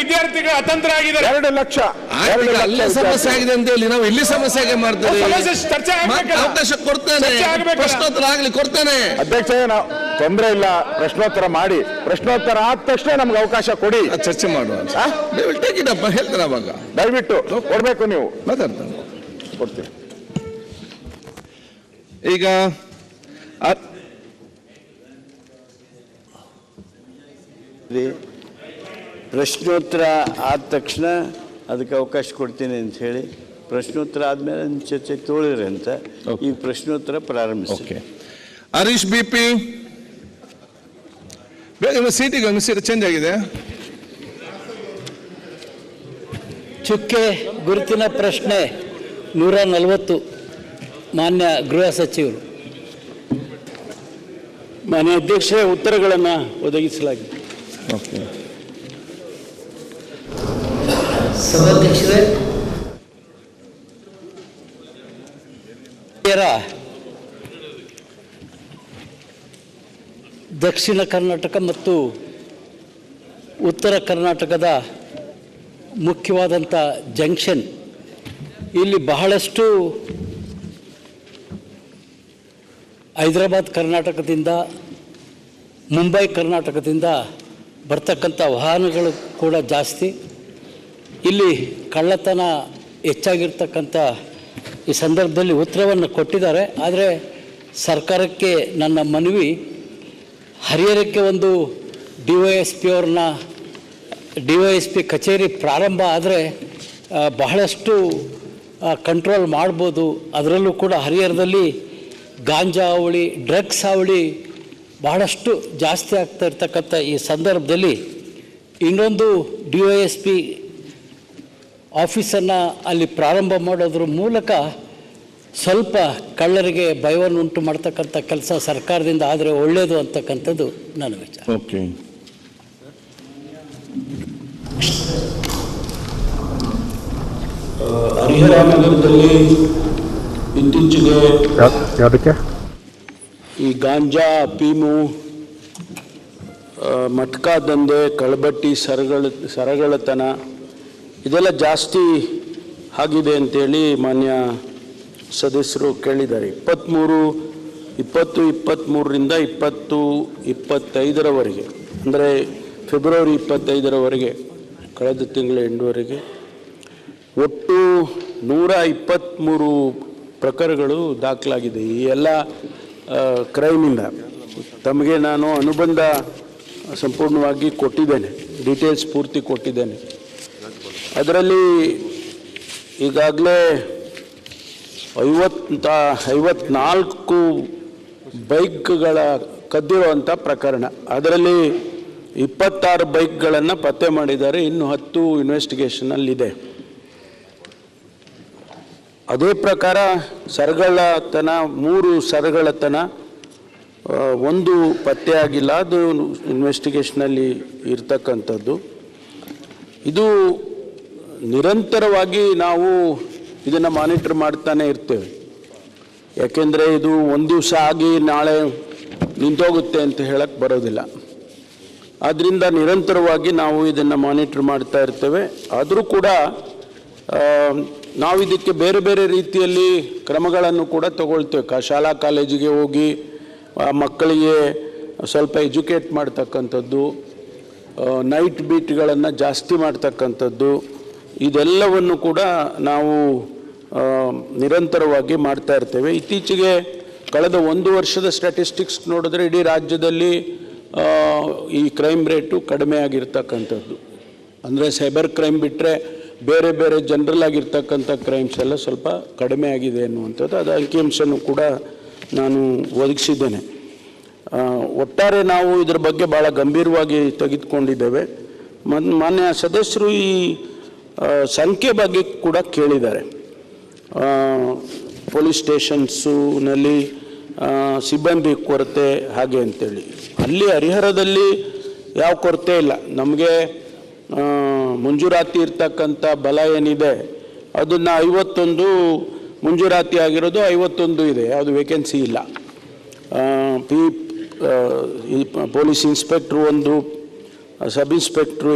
ವಿದ್ಯಾರ್ಥಿಗಳು ಅತಂತ್ರ ಆಗಿದ್ದಾರೆ ಎರಡು ಲಕ್ಷ ಎರಡು ಅಲ್ಲೇ ಸಮಸ್ಯೆ ಆಗಿದೆ ಅಂತ ಹೇಳಿ ನಾವು ಇಲ್ಲಿ ಸಮಸ್ಯೆಗೆ ಮಾಡ್ತೇವೆ ಸಮಸ್ಯೆ ಚರ್ಚೆ ಆಗ್ಬೇಕಲ್ಲ? ಅವಕಾಶ ಕೊಡ್ತಾನೆ. ಪ್ರಶ್ನೋತ್ತರ ಆಗ್ಲಿ ಕೊಡ್ತಾನೆ. ಅಧ್ಯಕ್ಷ ನಾವು ತೊಂದರೆ ಇಲ್ಲ ಪ್ರಶ್ನೋತ್ತರ ಮಾಡಿ. ಪ್ರಶ್ನೋತ್ತರ ಆದ ತಕ್ಷಣ ನಮ್ಗೆ ಅವಕಾಶ ಕೊಡಿ. ಅದು ಚರ್ಚೆ ಮಾಡುವ. ಹೇಳ್ತಾರೆ ಅವಾಗ? ದಯವಿಟ್ಟು ಕೊಡ್ಬೇಕು ನೀವು. ಮಾತಾಡ್ತಾನೆ. ಕೊಡ್ತೀವಿ. ಈಗ ಇದೆ. ಪ್ರಶ್ನೋತ್ತರ ಆದ ತಕ್ಷಣ ಅದಕ್ಕೆ ಅವಕಾಶ ಕೊಡ್ತೀನಿ ಅಂತ ಹೇಳಿ ಪ್ರಶ್ನೋತ್ತರ ಆದಮೇಲೆ ಚರ್ಚೆ ತೋಳಿರಿ ಅಂತ ಈ ಈಗ ಪ್ರಶ್ನೋತ್ತರ ಪ್ರಾರಂಭಿಸಿ. ಹರೀಶ್ ಬಿ ಪಿ ಬೇಗ ಸೀಟಿಗೆ ಒಂದು ಸೀಟ್ ಚೇಂಜ್ ಆಗಿದೆ. ಚುಕ್ಕೆ ಗುರುತಿನ ಪ್ರಶ್ನೆ ನೂರ ನಲವತ್ತು ಮಾನ್ಯ ಗೃಹ ಸಚಿವರು. ಮಾನ್ಯ ಅಧ್ಯಕ್ಷ ಉತ್ತರಗಳನ್ನು ಒದಗಿಸಲಾಗಿದೆ. ಓಕೆ ಸಭಾಧ್ಯಕ್ಷರೇ ದಕ್ಷಿಣ ಕರ್ನಾಟಕ ಮತ್ತು ಉತ್ತರ ಕರ್ನಾಟಕದ ಮುಖ್ಯವಾದಂಥ ಜಂಕ್ಷನ್, ಇಲ್ಲಿ ಬಹಳಷ್ಟು ಹೈದರಾಬಾದ್ ಕರ್ನಾಟಕದಿಂದ, ಮುಂಬೈ ಕರ್ನಾಟಕದಿಂದ ಬರ್ತಕ್ಕಂಥ ವಾಹನಗಳು ಕೂಡ ಜಾಸ್ತಿ. ಇಲ್ಲಿ ಕಳ್ಳತನ ಹೆಚ್ಚಾಗಿರ್ತಕ್ಕಂಥ ಈ ಸಂದರ್ಭದಲ್ಲಿ ಉತ್ತರವನ್ನು ಕೊಟ್ಟಿದ್ದಾರೆ. ಆದರೆ ಸರ್ಕಾರಕ್ಕೆ ನನ್ನ ಮನವಿ, ಹರಿಹರಕ್ಕೆ ಒಂದು ಡಿ ವೈ ಎಸ್ ಪಿ ಅವ್ರನ್ನ, ಡಿ ವೈ ಎಸ್ ಪಿ ಕಚೇರಿ ಪ್ರಾರಂಭ ಆದರೆ ಬಹಳಷ್ಟು ಕಂಟ್ರೋಲ್ ಮಾಡ್ಬೋದು. ಅದರಲ್ಲೂ ಕೂಡ ಹರಿಹರದಲ್ಲಿ ಗಾಂಜಾ ಅವಳಿ, ಡ್ರಗ್ಸ್ ಅವಳಿ ಬಹಳಷ್ಟು ಜಾಸ್ತಿ ಆಗ್ತಾ ಇರ್ತಕ್ಕಂಥ ಈ ಸಂದರ್ಭದಲ್ಲಿ ಇನ್ನೊಂದು ಡಿ ವೈ ಎಸ್ ಪಿ ಆಫೀಸನ್ನು ಅಲ್ಲಿ ಪ್ರಾರಂಭ ಮಾಡೋದ್ರ ಮೂಲಕ ಸ್ವಲ್ಪ ಕಳ್ಳರಿಗೆ ಭಯವನ್ನು ಉಂಟು ಮಾಡ್ತಕ್ಕಂಥ ಕೆಲಸ ಸರ್ಕಾರದಿಂದ ಆದರೆ ಒಳ್ಳೆಯದು ಅಂತಕ್ಕಂಥದ್ದು ನನ್ನ ವಿಚಾರ. ಓಕೆ. ಹರಿಹರ ನಗರದಲ್ಲಿ ಇತ್ತೀಚೆಗೆ ಯಾವುದಕ್ಕೆ? ಈ ಗಾಂಜಾ ಪೀಮು ಮಟ್ಕಾ ದಂಧೆ ಕಳಬಟ್ಟಿ ಸರಗಳ ಸರಗಳತನ ಇದೆಲ್ಲ ಜಾಸ್ತಿ ಆಗಿದೆ ಅಂತೇಳಿ ಮಾನ್ಯ ಸದಸ್ಯರು ಕೇಳಿದ್ದಾರೆ. ಇಪ್ಪತ್ತ್ಮೂರು ಇಪ್ಪತ್ತು ಇಪ್ಪತ್ತ್ಮೂರರಿಂದ ಇಪ್ಪತ್ತು, ಇಪ್ಪತ್ತೈದರವರೆಗೆ, ಅಂದರೆ ಫೆಬ್ರವರಿ ಇಪ್ಪತ್ತೈದರವರೆಗೆ, ಕಳೆದ ತಿಂಗಳ ಎಂಡುವರೆಗೆ ಒಟ್ಟು ನೂರ ಇಪ್ಪತ್ತ್ಮೂರು ಪ್ರಕರಣಗಳು ದಾಖಲಾಗಿದೆ. ಈ ಎಲ್ಲ ಕ್ರೈಮಿಂದ ತಮಗೆ ನಾನು ಅನುಬಂಧ ಸಂಪೂರ್ಣವಾಗಿ ಕೊಟ್ಟಿದ್ದೇನೆ. ಡೀಟೇಲ್ಸ್ ಪೂರ್ತಿ ಕೊಟ್ಟಿದ್ದೇನೆ. ಅದರಲ್ಲಿ ಈಗಾಗಲೇ ಐವತ್ತ ಐವತ್ನಾಲ್ಕು ಬೈಕ್ಗಳ ಕದ್ದಿರುವಂಥ ಪ್ರಕರಣ. ಅದರಲ್ಲಿ ಇಪ್ಪತ್ತಾರು ಬೈಕ್ಗಳನ್ನು ಪತ್ತೆ ಮಾಡಿದ್ದಾರೆ. ಇನ್ನು ಹತ್ತು ಇನ್ವೆಸ್ಟಿಗೇಷನಲ್ಲಿದೆ ಅದೇ ಪ್ರಕಾರ ಸರಗಳತನ, ಮೂರು ಸರಗಳತನ ಒಂದು ಪತ್ತೆಯಾಗಿಲ್ಲ. ಅದು ಇನ್ವೆಸ್ಟಿಗೇಷನಲ್ಲಿ ಇರ್ತಕ್ಕಂಥದ್ದು. ಇದು ನಿರಂತರವಾಗಿ ನಾವು ಇದನ್ನು ಮಾನಿಟರ್ ಮಾಡ್ತಾನೆ ಇರ್ತೇವೆ. ಯಾಕೆಂದರೆ ಇದು ಒಂದು ದಿವಸ ಆಗಿ ನಾಳೆ ನಿಂತೋಗುತ್ತೆ ಅಂತ ಹೇಳಕ್ಕೆ ಬರೋದಿಲ್ಲ. ಆದ್ದರಿಂದ ನಿರಂತರವಾಗಿ ನಾವು ಇದನ್ನು ಮಾನಿಟರ್ ಮಾಡ್ತಾ ಇರ್ತೇವೆ. ಆದರೂ ಕೂಡ ನಾವು ಇದಕ್ಕೆ ಬೇರೆ ಬೇರೆ ರೀತಿಯಲ್ಲಿ ಕ್ರಮಗಳನ್ನು ಕೂಡ ತಗೊಳ್ತೇವೆ. ಶಾಲಾ ಕಾಲೇಜಿಗೆ ಹೋಗಿ ಮಕ್ಕಳಿಗೆ ಸ್ವಲ್ಪ ಎಜುಕೇಟ್ ಮಾಡ್ತಕ್ಕಂಥದ್ದು ನೈಟ್ ಬೀಟ್ಗಳನ್ನು ಜಾಸ್ತಿ ಮಾಡ್ತಕ್ಕಂಥದ್ದು ಇದೆಲ್ಲವನ್ನು ಕೂಡ ನಾವು ನಿರಂತರವಾಗಿ ಮಾಡ್ತಾ ಇರ್ತೇವೆ. ಇತ್ತೀಚೆಗೆ ಕಳೆದ ಒಂದು ವರ್ಷದ ಸ್ಟ್ಯಾಟಿಸ್ಟಿಕ್ಸ್ ನೋಡಿದ್ರೆ ಇಡೀ ರಾಜ್ಯದಲ್ಲಿ ಈ ಕ್ರೈಮ್ ರೇಟು ಕಡಿಮೆ ಆಗಿರ್ತಕ್ಕಂಥದ್ದು. ಅಂದರೆ ಸೈಬರ್ ಕ್ರೈಮ್ ಬಿಟ್ಟರೆ ಬೇರೆ ಬೇರೆ ಜನರಲ್ ಆಗಿರ್ತಕ್ಕಂಥ ಕ್ರೈಮ್ಸ್ ಎಲ್ಲ ಸ್ವಲ್ಪ ಕಡಿಮೆ ಆಗಿದೆ ಅನ್ನುವಂಥದ್ದು. ಅದು ಅಂಕಿಅಂಶನೂ ಕೂಡ ನಾನು ಒದಗಿಸಿದ್ದೇನೆ. ಒಟ್ಟಾರೆ ನಾವು ಇದರ ಬಗ್ಗೆ ಭಾಳ ಗಂಭೀರವಾಗಿ ತೆಗೆದುಕೊಂಡಿದ್ದೇವೆ. ಮನ್ ಮಾನ್ಯ ಸದಸ್ಯರು ಈ ಸಂಖ್ಯೆ ಬಗ್ಗೆ ಕೂಡ ಕೇಳಿದ್ದಾರೆ. ಪೊಲೀಸ್ ಸ್ಟೇಷನ್ಸುನಲ್ಲಿ ಸಿಬ್ಬಂದಿ ಕೊರತೆ ಹಾಗೆ ಅಂತೇಳಿ. ಅಲ್ಲಿ ಹರಿಹರದಲ್ಲಿ ಯಾವ ಕೊರತೆ ಇಲ್ಲ. ನಮಗೆ ಮುಂಜೂರಾತಿ ಇರ್ತಕ್ಕಂಥ ಬಲ ಏನಿದೆ, ಅದನ್ನು ಐವತ್ತೊಂದು, ಮುಂಜೂರಾತಿ ಆಗಿರೋದು ಐವತ್ತೊಂದು ಇದೆ. ಯಾವುದು ವೇಕೆನ್ಸಿ ಇಲ್ಲ. ಪಿ ಪೊಲೀಸ್ ಇನ್ಸ್ಪೆಕ್ಟ್ರು ಒಂದು, ಸಬ್ ಇನ್ಸ್ಪೆಕ್ಟ್ರು